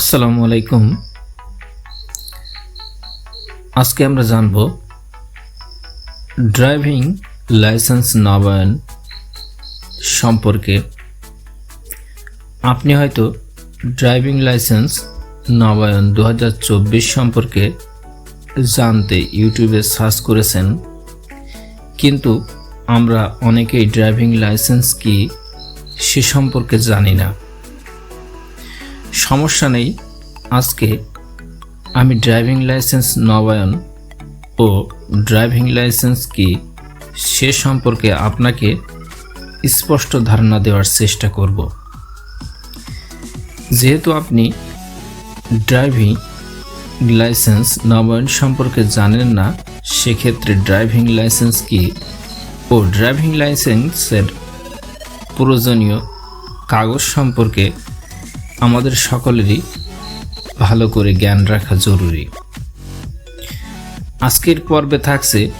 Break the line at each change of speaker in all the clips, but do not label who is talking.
আসসালামু আলাইকুম। আজকে আমরা জানব ড্রাইভিং লাইসেন্স নবায়ন সম্পর্কে। আপনি হয়তো ড্রাইভিং লাইসেন্স নবায়ন দু হাজার চব্বিশ সম্পর্কে জানতে ইউটিউবে সার্চ করেছেন, কিন্তু আমরা অনেকেই ড্রাইভিং লাইসেন্স কি সে সম্পর্কে জানি না। সমস্যা নেই। আজকে আমি ড্রাইভিং লাইসেন্স নবায়ন ও ড্রাইভিং লাইসেন্স কি সে সম্পর্কে আপনাকে স্পষ্ট ধারণা দেওয়ার চেষ্টা করব। যেহেতু আপনি ড্রাইভিং লাইসেন্স নবায়ন সম্পর্কে জানেন না, সেক্ষেত্রে ড্রাইভিং লাইসেন্স কি ও ড্রাইভিং লাইসেন্সের প্রয়োজনীয় কাগজ সম্পর্কে আমাদের সকলেরই ভালো করে জ্ঞান রাখা জরুরি। আজকের পর্বে থাকছে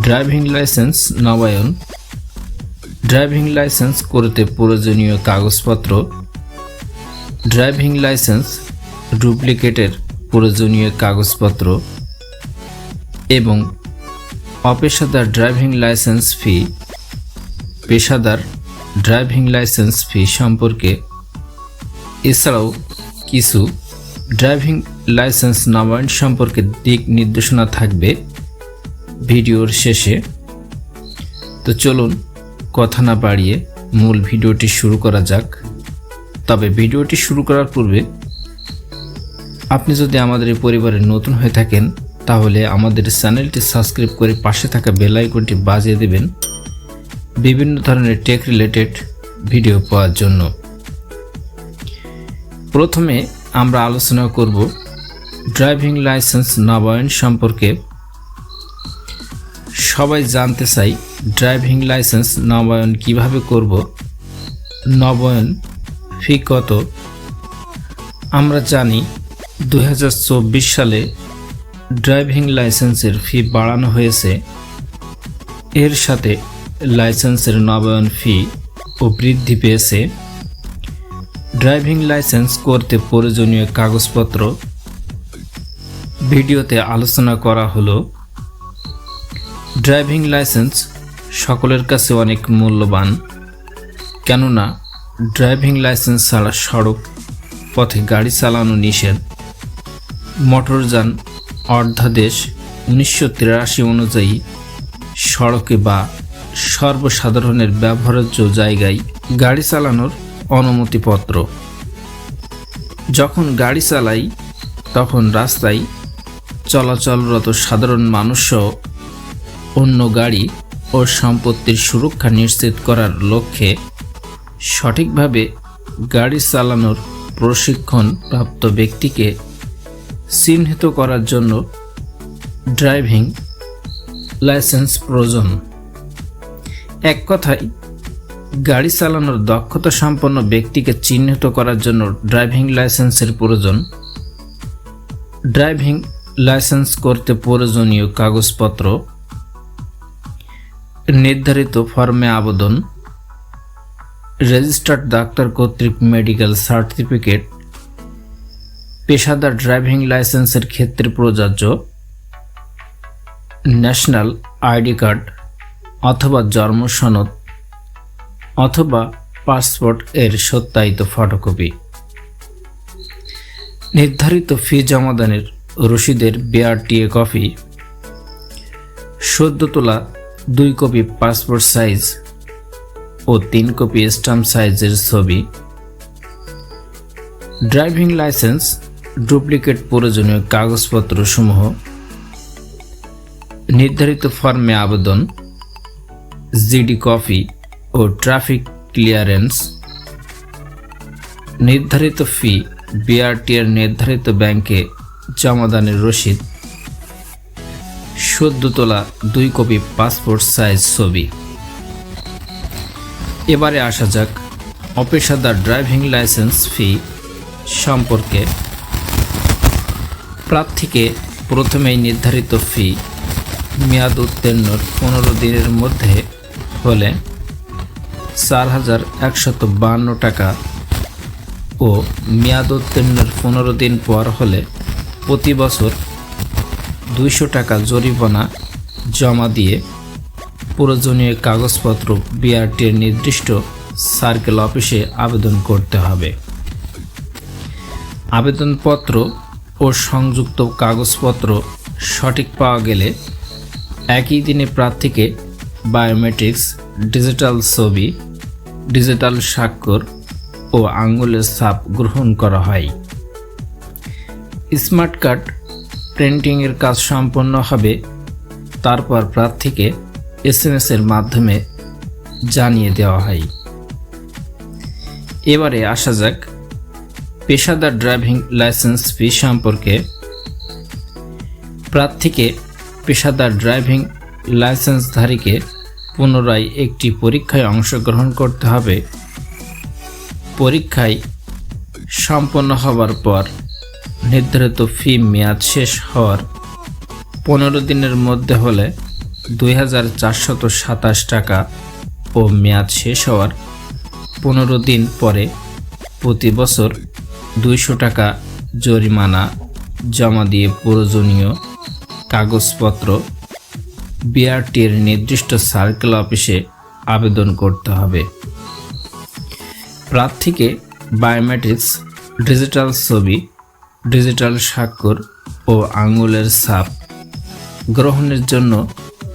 ড্রাইভিং লাইসেন্স নবায়ন। ড্রাইভিং লাইসেন্স করতে প্রয়োজনীয় কাগজপত্র। ড্রাইভিং লাইসেন্স ডুপ্লিকেটের প্রয়োজনীয় কাগজপত্র। এবং অপেশাদার ড্রাইভিং লাইসেন্স ফি, পেশাদার ড্রাইভিং লাইসেন্স ফি সম্পর্কে এছাড়াও কিছু ড্রাইভিং লাইসেন্স নবায়ন সম্পর্কে দিক নির্দেশনা থাকবে ভিডিওর শেষে। তো চলুন কথা না বাড়িয়ে মূল ভিডিওটি শুরু করা যাক। তবে ভিডিওটি শুরু করার পূর্বে আপনি যদি আমাদের এই পরিবারে নতুন হয়ে থাকেন, তাহলে আমাদের চ্যানেলটি সাবস্ক্রাইব করে পাশে থাকা বেল আইকনটি বাজিয়ে দেবেন। বিভিন্ন ধরনের টেক রিলেটেড ভিডিও পাওয়ার জন্য। প্রথমে আমরা আলোচনা করব ড্রাইভিং লাইসেন্স নবায়ন সম্পর্কে। সবাই জানতে চাই ড্রাইভিং লাইসেন্স নবায়ন কীভাবে করব, নবায়ন ফি কত? আমরা জানি দু হাজার চব্বিশ সালে ড্রাইভিং লাইসেন্সের ফি বাড়ানো হয়েছে। এর সাথে লাইসেন্সের নবায়ন ফি ও বৃদ্ধি পেয়েছে। ড্রাইভিং লাইসেন্স করতে প্রয়োজনীয় কাগজপত্র। ভিডিওতে আলোচনা করা হলো, ড্রাইভিং লাইসেন্স সকলের কাছে অনেক মূল্যবান, কেননা ড্রাইভিং লাইসেন্স ছাড়া সড়ক পথে গাড়ি চালানো নিষেধ। মোটরযান অর্ধাদেশ উনিশশো তিরাশি অনুযায়ী সড়কে বা সর্বসাধারণের ব্যবহার্য জায়গায় গাড়ি চালানোর অনুমতিপত্র। যখন গাড়ি চালাই, তখন রাস্তায় চলাচলরত সাধারণ মানুষসহ অন্য গাড়ি ও সম্পত্তির সুরক্ষা নিশ্চিত করার লক্ষ্যে সঠিকভাবে গাড়ি চালানোর প্রশিক্ষণ প্রাপ্ত ব্যক্তিকে চিহ্নিত করার জন্য ড্রাইভিং লাইসেন্স প্রয়োজন। এক কথায় গাড়ি চালানোর দক্ষতা সম্পন্ন ব্যক্তিকে চিহ্নিত করার জন্য ড্রাইভিং লাইসেন্সের প্রয়োজন। ড্রাইভিং লাইসেন্স করতে প্রয়োজনীয় কাগজপত্র। নির্ধারিত ফর্মে আবেদন। রেজিস্টার্ড ডাক্তার কর্তৃক মেডিকেল সার্টিফিকেট। পেশাদার ড্রাইভিং লাইসেন্সের ক্ষেত্রে প্রযোজ্য। ন্যাশনাল আইডি কার্ড অথবা জন্ম সনদ। অথবা পাসপোর্ট এর সত্যায়িত ফটোকপি। নির্ধারিত ফি জমাদানের রসিদের বিআরটিএ কপি। সদ্য তোলা দুই কপি পাসপোর্ট সাইজ ও তিন কপি স্টাম্প সাইজের ছবি। ড্রাইভিং লাইসেন্স, ডুপ্লিকেট প্রয়োজনীয় কাগজপত্র সমূহ। নির্ধারিত ফর্মে আবেদন, জিডি কপি ও ট্রাফিক ক্লিয়ারেন্স নির্ধারিত ফি বিআরটিআর নির্ধারিত ব্যাংকে জমাদানের রসিদ। সদ্য তোলা, দুই কপি পাসপোর্ট সাইজ ছবি। এবারে আসা যাক, অপেশাদার ড্রাইভিং লাইসেন্স ফি সম্পর্কে। প্রার্থীকে প্রথমেই নির্ধারিত ফি মেয়াদ উত্তীর্ণর পনেরো দিনের মধ্যে হলে চার হাজার একশত বান্ন টাকা ও মেয়াদ উত্তীর্ণের পনেরো দিন পর হলে প্রতি বছর দুইশো টাকা জরিমানা জমা দিয়ে প্রয়োজনীয় কাগজপত্র বিআরটির নির্দিষ্ট সার্কেল অফিসে আবেদন করতে হবে। আবেদনপত্র ও সংযুক্ত কাগজপত্র সঠিক পাওয়া গেলে একই দিনে প্রার্থীকে বায়োমেট্রিক্স ডিজিটাল ছবি ডিজিটাল স্বাক্ষর ও আঙ্গুলের ছাপ গ্রহণ করা হয়। স্মার্ট কার্ড প্রিন্টিংয়ের কাজ সম্পন্ন হবে, তারপর প্রার্থীকে এস এম এর মাধ্যমে জানিয়ে দেওয়া হয়। এবারে আসা যাক পেশাদার ড্রাইভিং লাইসেন্স ফি সম্পর্কে। প্রার্থীকে পেশাদার ড্রাইভিং লাইসেন্সধারীকে পুনরায় একটি পরীক্ষায় অংশগ্রহণ করতে হবে। পরীক্ষায় সম্পন্ন হওয়ার পর নির্ধারিত ফি মেয়াদ শেষ হওয়ার পনেরো দিনের মধ্যে হলে দুই টাকা ও মেয়াদ শেষ হওয়ার পনেরো দিন পরে প্রতি বছর দুইশো টাকা জরিমানা জমা দিয়ে প্রয়োজনীয় কাগজপত্র বিআরটির নির্দিষ্ট সার্কেল অফিসে আবেদন করতে হবে। প্রার্থীকে বায়োমেট্রিক্স, ডিজিটাল ছবি, ডিজিটাল স্বাক্ষর ও আঙুলের ছাপ গ্রহণের জন্য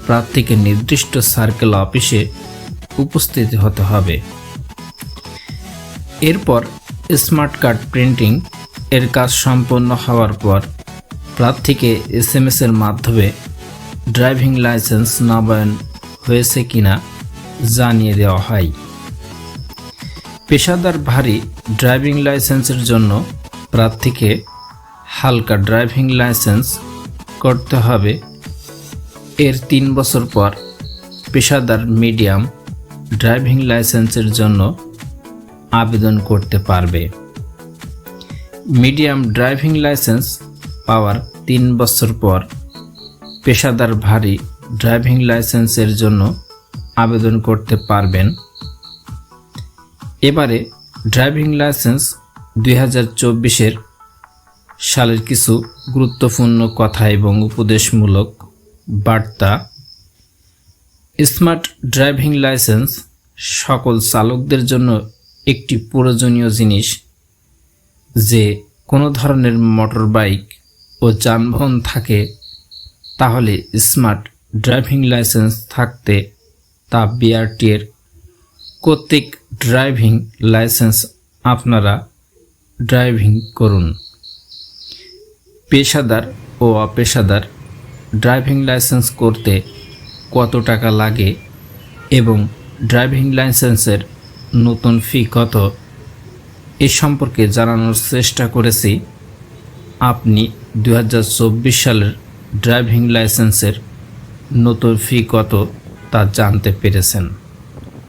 প্রার্থীকে নির্দিষ্ট সার্কেল অফিসে উপস্থিত হতে হবে। এরপর স্মার্ট কার্ড প্রিন্টিং এর কাজ সম্পন্ন হওয়ার পর প্রার্থীকে এস এম এর মাধ্যমে ড্রাইভিং লাইসেন্স নবায়ন হয়েছে কিনা জানিয়ে দেওয়া হয়। পেশাদার ভারী ড্রাইভিং লাইসেন্সের জন্য প্রার্থীকে হালকা ড্রাইভিং লাইসেন্স করতে হবে। এর তিন বছর পর পেশাদার মিডিয়াম ড্রাইভিং লাইসেন্সের জন্য আবেদন করতে পারবে। মিডিয়াম ড্রাইভিং লাইসেন্স পাওয়ার তিন বছর পর পেশাদার ভারী ড্রাইভিং লাইসেন্সের জন্য আবেদন করতে পারবেন। এবারে ড্রাইভিং লাইসেন্স দুই হাজার চব্বিশের সালের কিছু গুরুত্বপূর্ণ কথা এবং উপদেশমূলক বার্তা। স্মার্ট ড্রাইভিং লাইসেন্স সকল চালকদের জন্য একটি প্রয়োজনীয় জিনিস, যে কোনো ধরনের মোটর বাইক ও যানবাহন থাকে তাহলে স্মার্ট ড্রাইভিং লাইসেন্স থাকতে তা বিআরটির কর্তৃক ড্রাইভিং লাইসেন্স আপনারা ড্রাইভিং করুন। পেশাদার ও অপেশাদার ড্রাইভিং লাইসেন্স করতে কত টাকা লাগে এবং ড্রাইভিং লাইসেন্সের নতুন ফি কত, এ সম্পর্কে জানানোর চেষ্টা করেছি। আপনি দু হাজার চব্বিশ সালের ড্রাইভিং লাইসেন্সের নতুন ফি কত তা জানতে পেরেছেন?